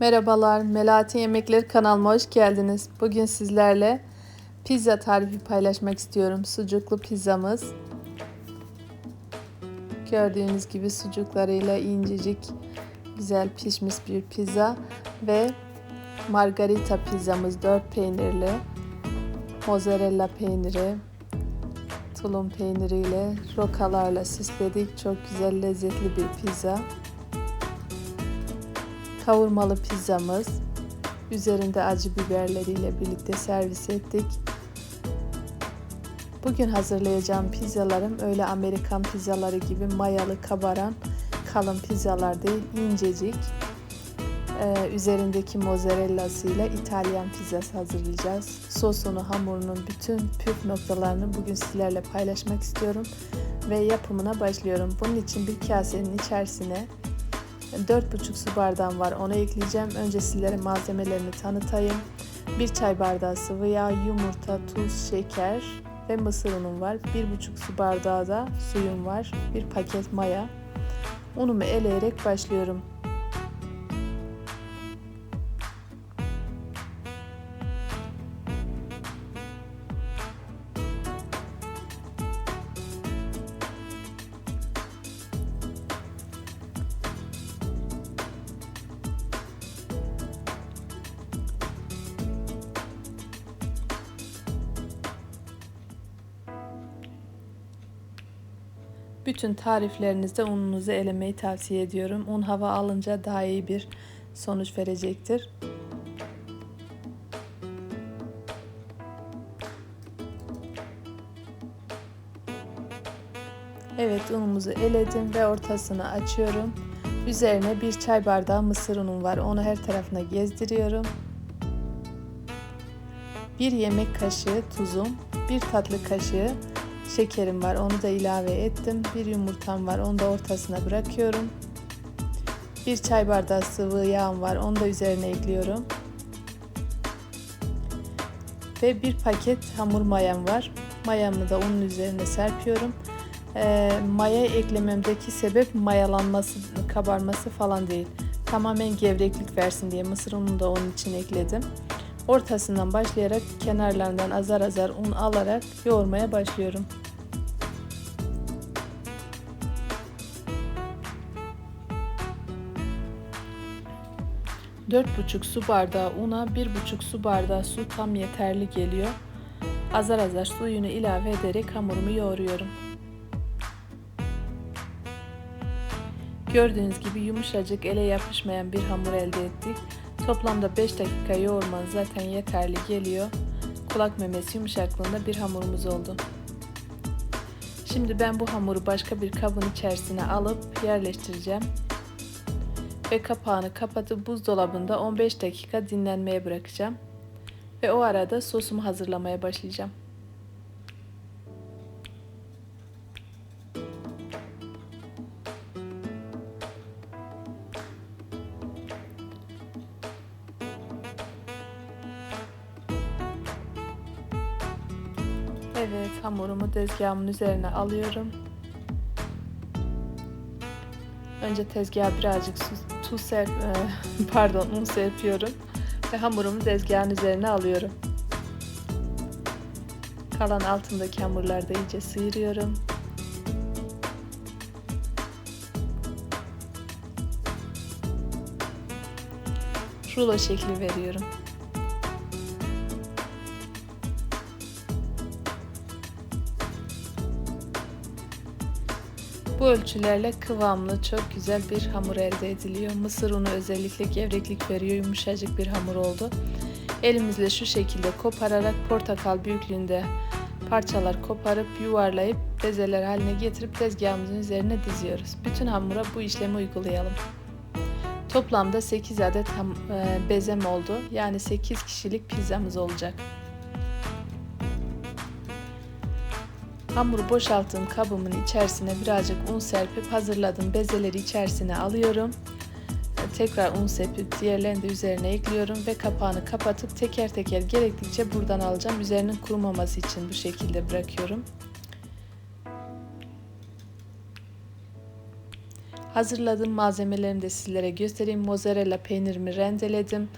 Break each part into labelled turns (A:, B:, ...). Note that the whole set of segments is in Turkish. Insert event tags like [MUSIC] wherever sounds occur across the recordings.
A: Merhabalar, Melahat'in Yemekleri kanalıma hoş geldiniz. Bugün sizlerle pizza tarifi paylaşmak istiyorum. Sucuklu pizzamız. Gördüğünüz gibi sucuklarıyla incecik, güzel pişmiş bir pizza ve margarita pizzamız 4 peynirli, mozzarella peyniri, tulum peyniriyle, rokalarla süsledik. Çok güzel, lezzetli bir pizza kavurmalı pizzamız. Üzerinde acı biberleriyle birlikte servis ettik. Bugün hazırlayacağım pizzalarım öyle Amerikan pizzaları gibi mayalı kabaran kalın pizzalar değil incecik. Ee, üzerindeki mozzarellasıyla İtalyan pizzası hazırlayacağız. Sosunu, hamurunun bütün püf noktalarını bugün sizlerle paylaşmak istiyorum ve yapımına başlıyorum. Bunun için bir kasenin içerisine 4,5 su bardağım var onu ekleyeceğim. Önce sizlere malzemelerini tanıtayım. 1 çay bardağı sıvı yağ, yumurta, tuz, şeker ve mısır unum var. 1,5 su bardağı da suyum var. 1 paket maya. Unumu eleyerek başlıyorum. Bütün tariflerinizde ununuzu elemeyi tavsiye ediyorum. Un hava alınca daha iyi bir sonuç verecektir. Evet unumuzu eledim ve ortasını açıyorum. Üzerine bir çay bardağı mısır unum var. Onu her tarafına gezdiriyorum. Bir yemek kaşığı tuzum, bir tatlı kaşığı şekerim var. Onu da ilave ettim. Bir yumurtam var. Onu da ortasına bırakıyorum. Bir çay bardağı sıvı yağım var. Onu da üzerine ekliyorum. Ve bir paket hamur mayam var. Mayamı da unun üzerine serpiyorum. E, maya eklememdeki sebep mayalanması, kabarması falan değil. Tamamen gevreklik versin diye mısır ununu da onun için ekledim. Ortasından başlayarak kenarlarından azar azar un alarak yoğurmaya başlıyorum. 4,5 su bardağı una 1,5 su bardağı su tam yeterli geliyor. Azar azar suyunu ilave ederek hamurumu yoğuruyorum. Gördüğünüz gibi yumuşacık ele yapışmayan bir hamur elde ettik. Toplamda 5 dakika yoğurmanız zaten yeterli geliyor. Kulak memesi yumuşaklığında bir hamurumuz oldu. Şimdi ben bu hamuru başka bir kabın içerisine alıp yerleştireceğim ve kapağını kapatıp buzdolabında 15 dakika dinlenmeye bırakacağım. Ve o arada sosumu hazırlamaya başlayacağım. Evet hamurumu tezgahımın üzerine alıyorum. Önce tezgaha birazcık su, tuz serp, e, [LAUGHS] pardon un serpiyorum ve hamurumu tezgahın üzerine alıyorum. Kalan altındaki hamurları da iyice sıyırıyorum. Rulo şekli veriyorum. Bu ölçülerle kıvamlı çok güzel bir hamur elde ediliyor. Mısır unu özellikle gevreklik veriyor. Yumuşacık bir hamur oldu. Elimizle şu şekilde kopararak portakal büyüklüğünde parçalar koparıp yuvarlayıp bezeler haline getirip tezgahımızın üzerine diziyoruz. Bütün hamura bu işlemi uygulayalım. Toplamda 8 adet e, bezem oldu. Yani 8 kişilik pizzamız olacak. Hamuru boşalttığım kabımın içerisine birazcık un serpip hazırladığım bezeleri içerisine alıyorum. Tekrar un serpip diğerlerini de üzerine ekliyorum ve kapağını kapatıp teker teker gerektikçe buradan alacağım. Üzerinin kurumaması için bu şekilde bırakıyorum. Hazırladığım malzemelerimi de sizlere göstereyim. Mozzarella peynirimi rendeledim.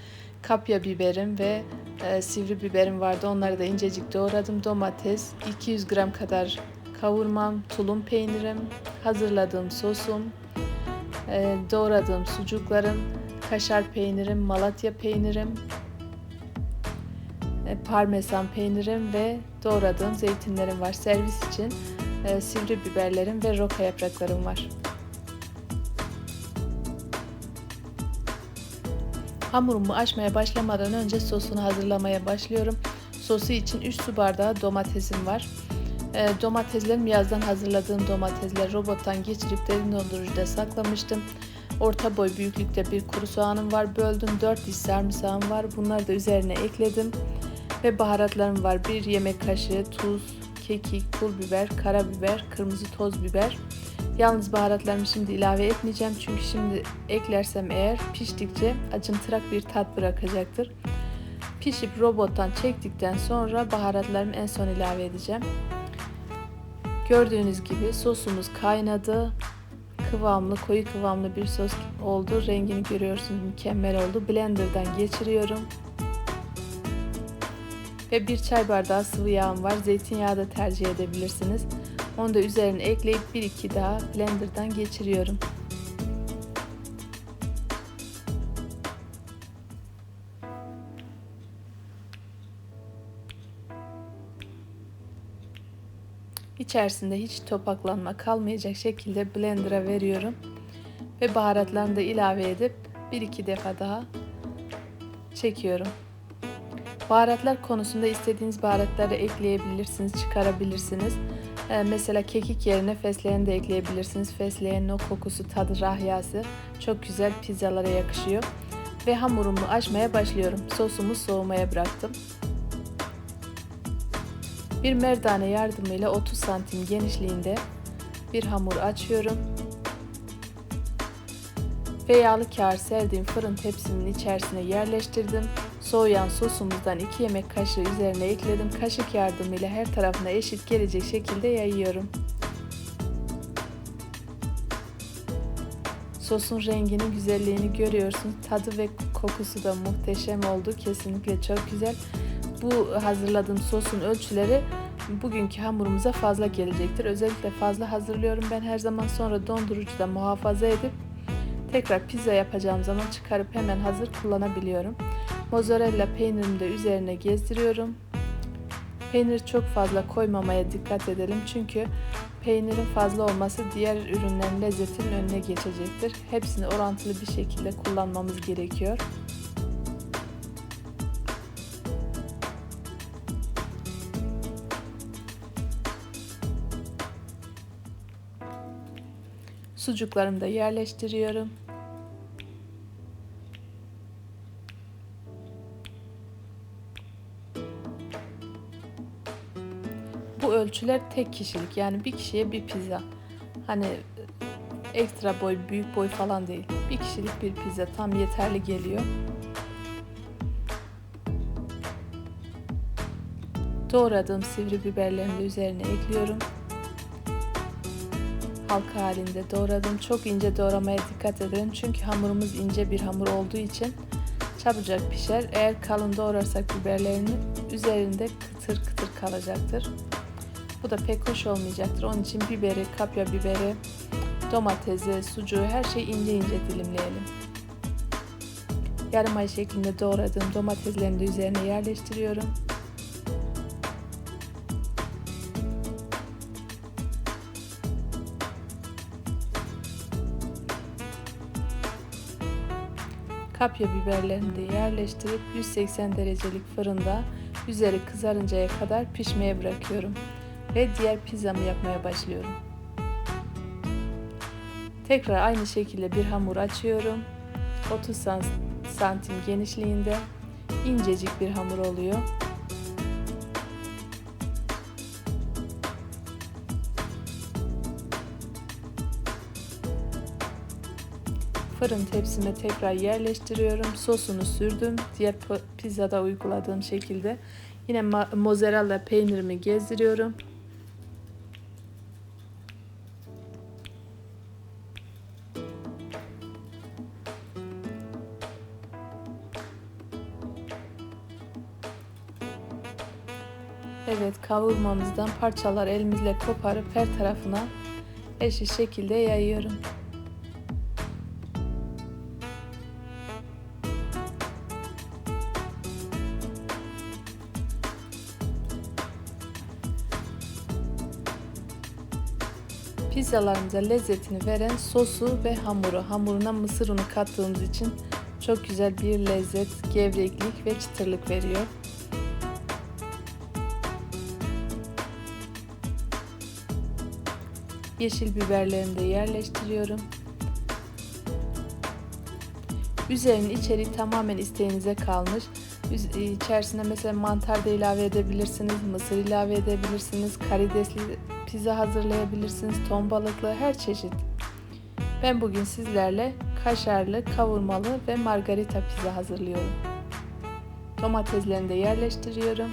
A: Kapya biberim ve e, sivri biberim vardı. Onları da incecik doğradım. Domates, 200 gram kadar kavurmam, tulum peynirim, hazırladığım sosum, e, doğradığım sucuklarım, kaşar peynirim, malatya peynirim, e, parmesan peynirim ve doğradığım zeytinlerim var. Servis için e, sivri biberlerim ve roka yapraklarım var. Hamurumu açmaya başlamadan önce sosunu hazırlamaya başlıyorum. Sosu için 3 su bardağı domatesim var. E, domateslerim yazdan hazırladığım domatesler robottan geçirip derin dondurucuda saklamıştım. Orta boy büyüklükte bir kuru soğanım var. Böldüm 4 diş sarımsağım var. Bunları da üzerine ekledim. Ve baharatlarım var. 1 yemek kaşığı tuz, kekik, pul biber, karabiber, kırmızı toz biber. Yalnız baharatlarımı şimdi ilave etmeyeceğim çünkü şimdi eklersem eğer piştikçe acıntırak bir tat bırakacaktır. Pişip robottan çektikten sonra baharatlarımı en son ilave edeceğim. Gördüğünüz gibi sosumuz kaynadı. Kıvamlı, koyu kıvamlı bir sos oldu. Rengini görüyorsunuz mükemmel oldu. Blender'dan geçiriyorum. Ve bir çay bardağı sıvı yağım var. Zeytinyağı da tercih edebilirsiniz. Onu da üzerine ekleyip bir iki daha blenderdan geçiriyorum. İçerisinde hiç topaklanma kalmayacak şekilde blender'a veriyorum. Ve baharatlarını da ilave edip bir iki defa daha çekiyorum. Baharatlar konusunda istediğiniz baharatları ekleyebilirsiniz, çıkarabilirsiniz. Ee, mesela kekik yerine fesleğen de ekleyebilirsiniz. Fesleğenin o kokusu, tadı, rahyası çok güzel pizzalara yakışıyor. Ve hamurumu açmaya başlıyorum. Sosumu soğumaya bıraktım. Bir merdane yardımıyla 30 santim genişliğinde bir hamur açıyorum. Ve yağlı kağıt serdiğim fırın tepsimin içerisine yerleştirdim. Soğuyan sosumuzdan 2 yemek kaşığı üzerine ekledim. Kaşık yardımıyla her tarafına eşit gelecek şekilde yayıyorum. Sosun renginin güzelliğini görüyorsunuz. Tadı ve kokusu da muhteşem oldu. Kesinlikle çok güzel. Bu hazırladığım sosun ölçüleri bugünkü hamurumuza fazla gelecektir. Özellikle fazla hazırlıyorum. Ben her zaman sonra dondurucuda muhafaza edip tekrar pizza yapacağım zaman çıkarıp hemen hazır kullanabiliyorum. Mozzarella peynirimi de üzerine gezdiriyorum. Peynir çok fazla koymamaya dikkat edelim çünkü peynirin fazla olması diğer ürünlerin lezzetinin önüne geçecektir. Hepsini orantılı bir şekilde kullanmamız gerekiyor. Sucuklarımı da yerleştiriyorum. Bu ölçüler tek kişilik yani bir kişiye bir pizza. Hani ekstra boy, büyük boy falan değil. Bir kişilik bir pizza tam yeterli geliyor. Doğradığım sivri biberlerimi üzerine ekliyorum halka halinde doğradım. Çok ince doğramaya dikkat edin. Çünkü hamurumuz ince bir hamur olduğu için çabucak pişer. Eğer kalın doğrarsak biberlerini üzerinde kıtır kıtır kalacaktır. Bu da pek hoş olmayacaktır. Onun için biberi, kapya biberi, domatesi, sucuğu her şeyi ince ince dilimleyelim. Yarım ay şeklinde doğradığım domateslerini de üzerine yerleştiriyorum. Kapya biberlerini de yerleştirip 180 derecelik fırında üzeri kızarıncaya kadar pişmeye bırakıyorum ve diğer pizzamı yapmaya başlıyorum. Tekrar aynı şekilde bir hamur açıyorum. 30 santim genişliğinde incecik bir hamur oluyor. Fırın tepsime tekrar yerleştiriyorum. Sosunu sürdüm. Diğer pizzada uyguladığım şekilde. Yine mozzarella peynirimi gezdiriyorum. Evet kavurmamızdan parçalar elimizle koparıp her tarafına eşit şekilde yayıyorum. Pizzalarımıza lezzetini veren sosu ve hamuru. Hamuruna mısır unu kattığımız için çok güzel bir lezzet, gevreklik ve çıtırlık veriyor. Yeşil biberlerimi de yerleştiriyorum. Üzerinin içeriği tamamen isteğinize kalmış. İçerisine mesela mantar da ilave edebilirsiniz, mısır ilave edebilirsiniz, karidesli pizza hazırlayabilirsiniz, ton balıklı her çeşit. Ben bugün sizlerle kaşarlı, kavurmalı ve margarita pizza hazırlıyorum. Domateslerini de yerleştiriyorum.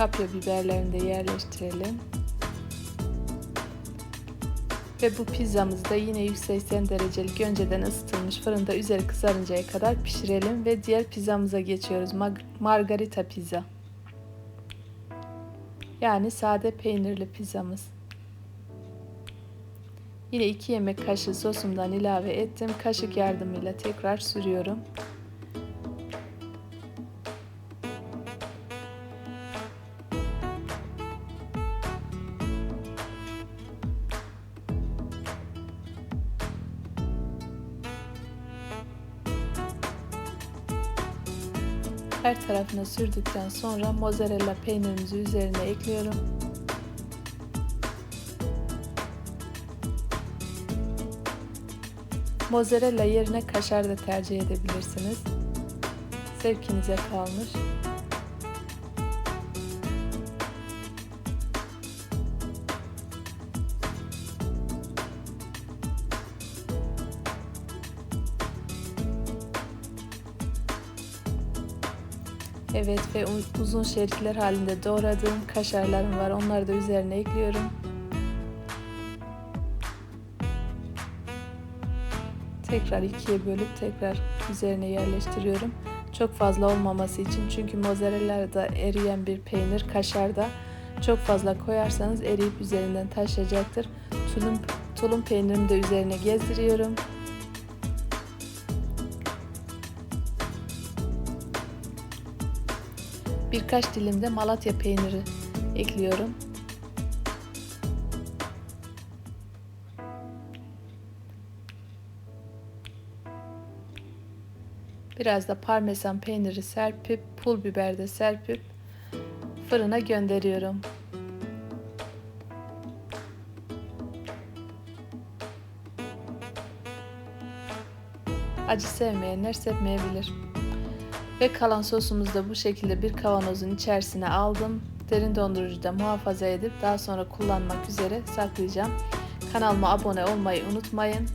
A: Kapya biberlerini de yerleştirelim. Ve bu pizzamızı da yine 180 derecelik önceden ısıtılmış fırında üzeri kızarıncaya kadar pişirelim ve diğer pizzamıza geçiyoruz. Margarita pizza. Yani sade peynirli pizzamız. Yine 2 yemek kaşığı sosumdan ilave ettim. Kaşık yardımıyla tekrar sürüyorum. Her tarafına sürdükten sonra mozzarella peynirimizi üzerine ekliyorum. Mozzarella yerine kaşar da tercih edebilirsiniz. Zevkinize kalmış. Evet ve uzun şeritler halinde doğradığım kaşarlarım var. Onları da üzerine ekliyorum. Tekrar ikiye bölüp tekrar üzerine yerleştiriyorum. Çok fazla olmaması için çünkü mozzarella da eriyen bir peynir, kaşar da çok fazla koyarsanız eriyip üzerinden taşayacaktır. Tulum, tulum peynirimi de üzerine gezdiriyorum. Birkaç dilim de Malatya peyniri ekliyorum. Biraz da parmesan peyniri serpip, pul biber de serpip fırına gönderiyorum. Acı sevmeyenler sevmeyebilir. Ve kalan sosumuzu da bu şekilde bir kavanozun içerisine aldım. Derin dondurucuda muhafaza edip daha sonra kullanmak üzere saklayacağım. Kanalıma abone olmayı unutmayın.